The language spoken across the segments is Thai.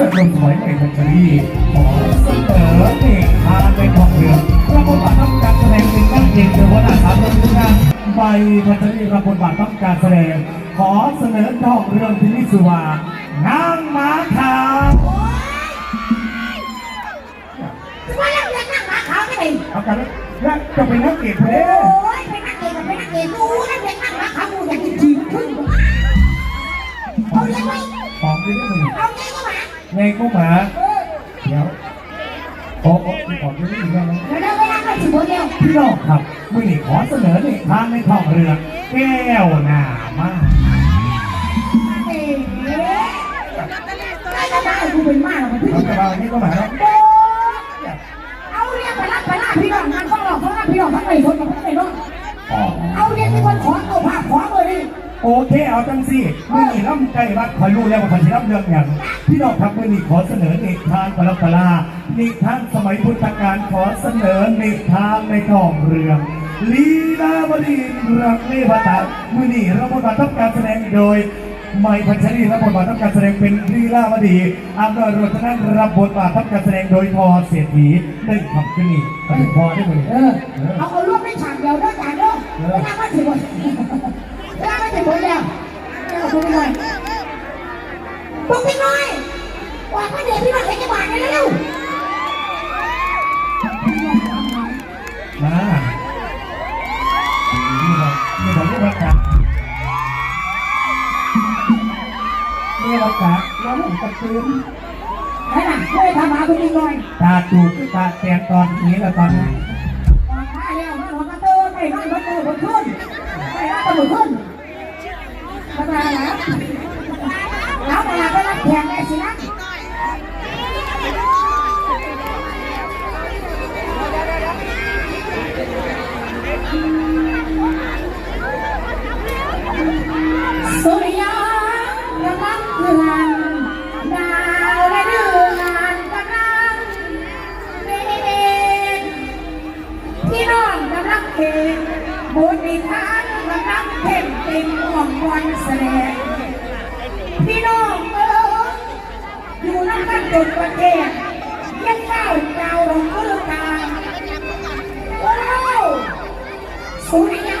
จะลงถอยในพัชรีขอเสนอเอกทานในทองเรืองพรับบทบาทต้องการแสดงเป็นนักเอกหรือว่าอาสาเป็นงานใบพัชรีพรับบทบาทต้องการแสดง ขอเสนอทองเรืองพินิสุวานางม้าขาวว่าเรื่องเรื่องนั่งหมาขาวไม่ได้เอากันแล้วจะเป็นนักเอกเพลโอ้ยเป็นนักเอกกับเป็นนักเอกดูเรื่องเรื่องนั่งหมาขาวกูอยากกินจีนขึ้นเอาเรื่องไว้ของที่นี่มันเอาเงี้ยก็มา ไงก็หมาเดี๋ยวโอ้โอ้ของที่นี่อีกแล้วนะเดี๋ยวเดี๋ยวเวลาก็ถึงโมเดลพี่น้องครับมื่อนี้ขอเสนอในทางในทองเรือ แก้วหน้ามากเอ๋ได้จะมากูเป็นมากหรอกพี่เราจะมาวันนี้ก็หมายแล้วโอ้เอาเรียกไปรับไปรับพี่น้องงานข้างหลอกข้างหน้าพี่น้องทั้งในคนกับทั้งในนอกเอาเรียกที่คนขอเอาผ้าขอเลยดิ โอเคเอาจังสิมื่อนี้ล่ำใจวัดคอยรู้แล้วว่าพันธิรับเรื่องอย่างพี่น้องครับมื่อนี้ขอเสนอในทางปรปลานิทานสมัยพุทธกาลขอเสนอในทางในทองเรืองลีลาวดีเรืองเมวตามื่อนี้เราบทบาทต้องการแสดงโดยไม่พัชรีรับบทบาททำการแสดงเป็นลีลาวดีอามดอยโรจนันรับบทบาททำการแสดงโดยพอเศรษฐีได้ทำขึ้นนี่ปฏิพอได้ไหมเออเอาเอารวบได้ฉากเดียวด้วยกันเนาะเวลามาถึงหมดเวลามาถึงหมดแล้วเออคุณพี่น้อยปุ๊กพี่น้อยว่าพระเดชพี่น้อยให้จังหวะนี้เร็วมา นี่เรานี่เราเรียกว่าจักนี่เราจักเราหลงตะคืนไหนล่ะช่วยทำหาคุณพี่น้อยตาจูบตาแตนตอนนี้แล้วตอนนี้ มาแล้วมาหัวกระตือานกระตือบนขึ้นไปบ้านกระตือขึ้นมาแล้วแล้วมาแล้วก็รับแขกได้สินะสุริยกำลังเคลื่อนดาวและเดือนกำลังเด่นพี่น้องกำลังเห็นบทนิทาน ระนังเพ่งเป็นห่วงวันแสดงพี่น้องเอออยู่น้ำกันจนประเทศยังเก้าเก้าลงมือกางว้าวสุริยา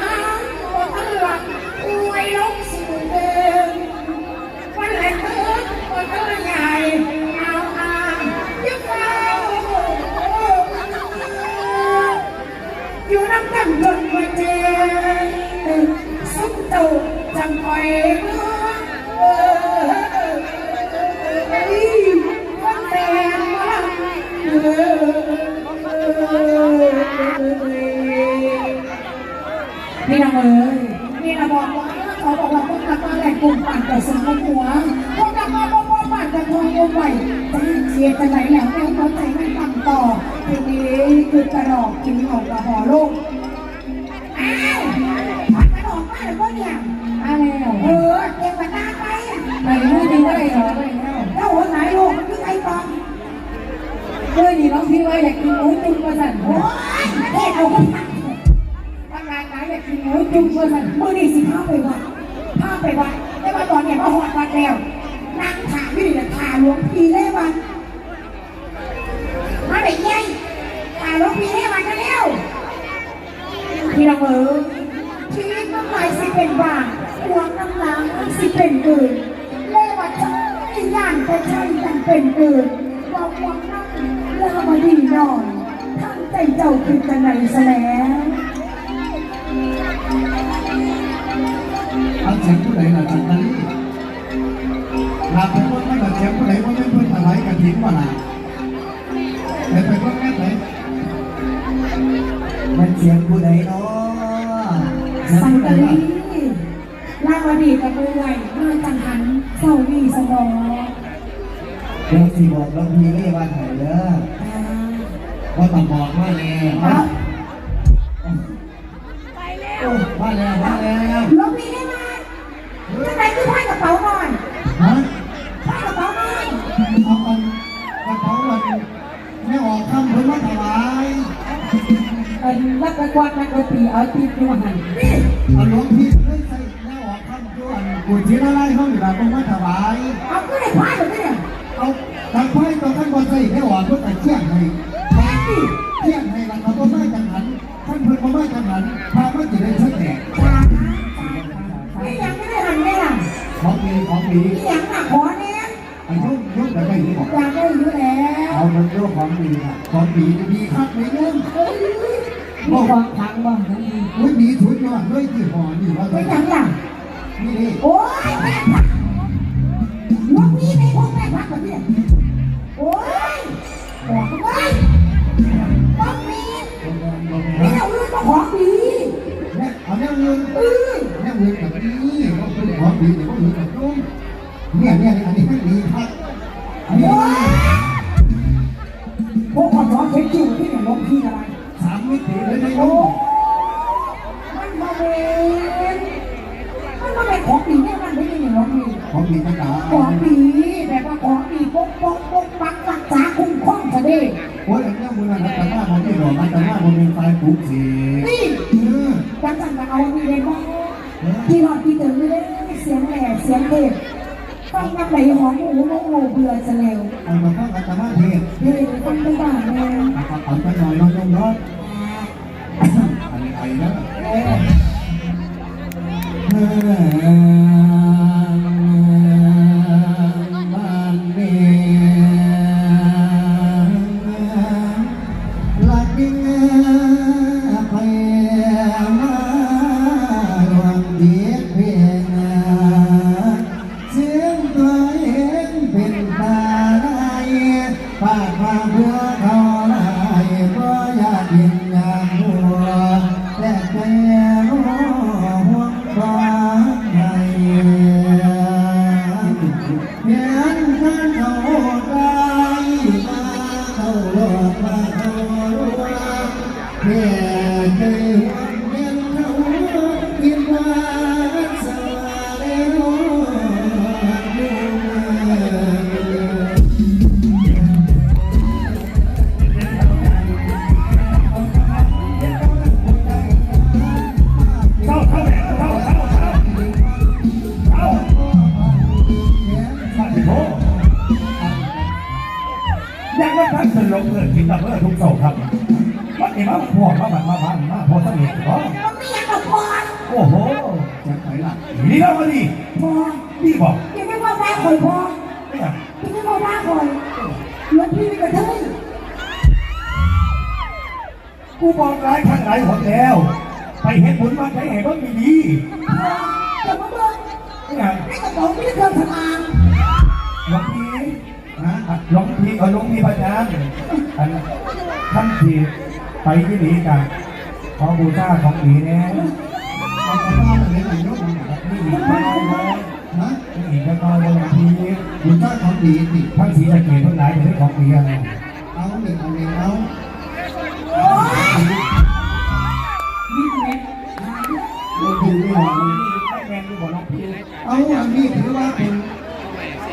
เอ้ยนี่นะบอกว่าเขาบอกว่าพวกนักมาแหล่งกลุ่มปั่นแต่สมองหัวพวกนักมาบอกว่าปั่นแต่ทองเอาไว้จะเชียร์จะไหนแล้วแม่เขาใจไม่ฟังต่อทีนี้คือกระดอกกินหอกกระหอลูกอ้าวกระดอกมาแล้วก็เนี่ยอะไรเออเก็กระตาไปไปไม่ดีก็เลยเหรอแล้วหัวไหนลูกมันคือไอ้ตองเฮ้ยนี่น้องพี่ว่าอยากกินหมูจุ่มกระสันโอ้ยเด็กเอาก็พั อยากกินหมูจุ่มกระสันมือนี่สิพาไปวัดพาไปวัดแต่ว่าตอนเนี้ยมาหอดวัดแล้วนั่งถามอยู่นี่ถามหลวงพี่เลยวัดมาเด็กยัยถามหลวงพี่เลยวัดกันแล้วพี่ละเมอชีวิตน้ำลายสิเป็นบางห่วงน้ำหลังสิเป็นอื่นเล่วัดจะไม่ย่านแต่ใช่กันเป็นอื่นเราหวงน้ำเล่มาดีหน่อยทั้งใจเจ้าคือกันไหนแสลง เอาเสียงผู้ใดล่ะจันทรีลาไปเพิ่นไม่ล่ะเสียงผู้ใดว่าไม่เพิ่นอะไรกันทิ้งว่าล่ะไปไปเพิ่นแม่ไหนมันเสียงผู้ใดเนาะเสียงสังผู้ใดกะล่ะลีลาวดีกับมือไหวมาจังหันเศร้าวีสนอเดี๋ยวสิบอกหลวงพี่เลยว่าไหนเด้อว่าต้องบอกว่าแน่เอาโอ้ว่าแล้วว่าแล้วลงพีได้มา จะไหนคือพายกระเป๋าหน่อยฮะพายกระเป๋าหน่อยเอากันกระเป๋าวันไม่ออกคำเพิ่นมาถวายเอ็นรักกระกวาดนักดนตรีเอาตีอยู่หันนี่เอาหลวงพี่เพิ่นใส่แม่ออกคำด้วยกุฏิละลายห้องอยู่แล้วต้องมาถวายเอาขึ้นในพายแบบนี้เนี่ยเอากระบ่ใส่แค่หวานก็แต่เที่ยงให้เที่ยงให้แล้วเขาบ่มาจังหันท่านเพิ่นบ่มาจังหันพามาสิได้ชั ของดีนะของดีดีครับไม่ยุ่งมีความพังบ้างทั้งนี้อุ้ยดีทุนยอดด้วยที่หอนี่ว่าไม่ยังหลังนี่นี่โอ้ยแม่พักนกนี้ไม่พบแม่พักแบบนี้โอ้ยบอกเลยต้องมีไม่เอาเรื่องมาของดีเนี่ยเอาแนวเงินเออแนวเงินแบบนี้ว่าเป็นของดีแต่ว่าเงินแบบยุ่งเนี่ยเนี่ยอันนี้ให้ดีครับนี่โอ้ยพ ของดีมันด่าของดีแบบว่าของดีปกป้องปกปักรักษาคุ้มครองจะได้โอ้ยอันนี้มูลนิธิมาของที่หล่อมันแต่ว่ามันเป็นไฟปลูกสกนี่เออจังสันมาเอาดีเลยบ้างที่นอนที่ตื่นไม่ได้เสียงแหล่เสียงเทพฟังน้ำไหลหอมหูโมโหเบื่อจะแล้วเอามาฟังอาตมาเทศเฮ้ยฟังไม่ได้แน่เอาไปหน่อยนอน้องน้องอันนี้ไอ้นะ โอ้โหจะไปละนี่แล้วมาดิพรนี่บอกยังไม่ว่าแม่คอยพรเนี่ยยังไม่ว่าแม่คอยเหมือนพี่กระเทยกูบอกหลายครั้งหลายหนแล้ว ไปเห็นผลมาใช้เหตุว่ามีดีอย่ามาเบิ่งเนี่ยให้กระเป๋าไม่ได้เครื่องสำอางหลวงพี่นะอะหลวงพี่ก็หลวงพี่พระอาจารย์อันท่านที่ไปที่ดีกันขอบูชาของดีแน่เอา กก็น้อยเลยหลวงพี่คุณจ้าของดีสิทั้งสีสะเกดทั้งหลายเป็นของดีอะไรเอาหนึ่งเอาหนึ่งเอาโอ้ยนี่แม่เราดูไม่หอมแม่ดูบอวงพี่เอาอันนี้ถือว่าเป็น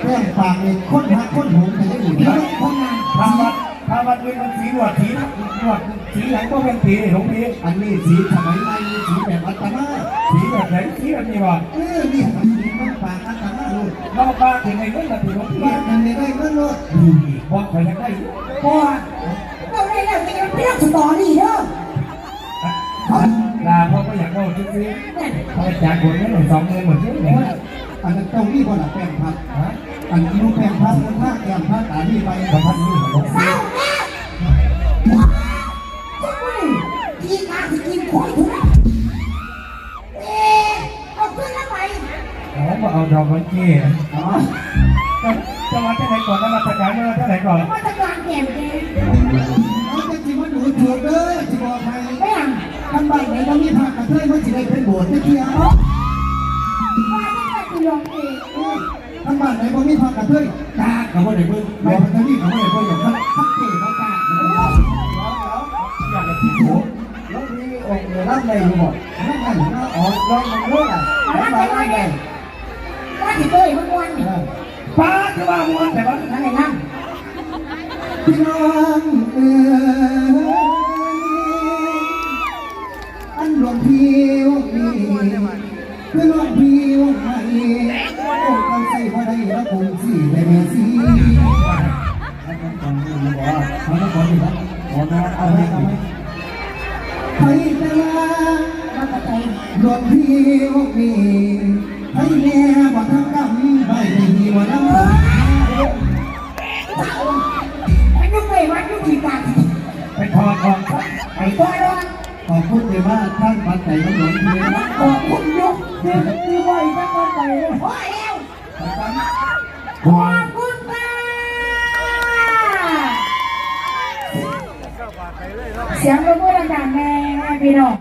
แป้งปากเป็นคนหักคนหงแต่ได้อยู่เดี๋ยวนะคนงานถ้าวัดถ้าวัดเป็นมันสีหนวดสีหนวดสีหลังก็เป็นสีหลวงพี่อันนี้สีสมัยใหม่สีแบบอัตมาสีแบบไหนสีแบบนี้วะเออนี่สีมันปากอัตมา นอกบ้านถึงไงก็มาถึงหลวงพี่บ้านมันไม่ได้เงินรถดีบอกไปยังไงพอเราได้แล้วจะยังไม่ต้องสตอรี่เด้อลาพ่อก็อยากเอาซื้อเนี่ยเขาจากคนนี้หนึ่งสองเงินหมดที่ไหนอันนั้นเจ้านี่คนละแป้งพับอันนี้ลูกแป้งพับนภาก นกี้อ๋อจะจะมาที่ไหนก่อนแล้วมาจัดการเมื่อที่ไหนก่อนมาตรการแก่แกเอาจะจิมันหนูถูกเด้อจิบอกให้ไม่ยังทำบ้านไหนก็มีภาคกระเทยมันสิได้เป็นโบสถ์เที่ยวว่าไม่ได้จะลงเองทำบ้านไหนก็มีภาคกระเทยกากับว่าไหนเบิ่งไม่พัฒนีกับว่าไหนเบิ่งอย่างทักทักเก๋เขากาอยากจะพิสูจน์แล้วมีองค์รับในอยู่บ่รับในอยู่นะอ๋อลองมันด้วยอะเอารับละในไปรับเลในย ว่าอีกเลยมันม้วนนี่ป้าจะว่าม้วนแต่ว่านั่นไงนั่น้องเอ๋ยอันหลวงพี่ว่ามีเพื่อนหลวงพี่ว่ามีโอ้กันใส่พอได้แล้วคงสีได้มีสีแล้วก็ต้องมีบอกว่เขาสี่นะเอาให้เจ้ไปตลาดหลวงพี่ว่ามีให้แม่บอก ให้ดีบ่น้ำไอ้ยุ่งเลยวัดยุ่งอีกกันไปถอดออกซะไอ้ตัวรอดขอบคุณเลยว่าท่านปัดใจน้ำหลวงเพียงขอบคุณยุกคือคือว่าอีกคนไปเลยโอ้ยเอวขอขอบคุณค่ะเสียงระเบิดดังๆแม่พี่น้อง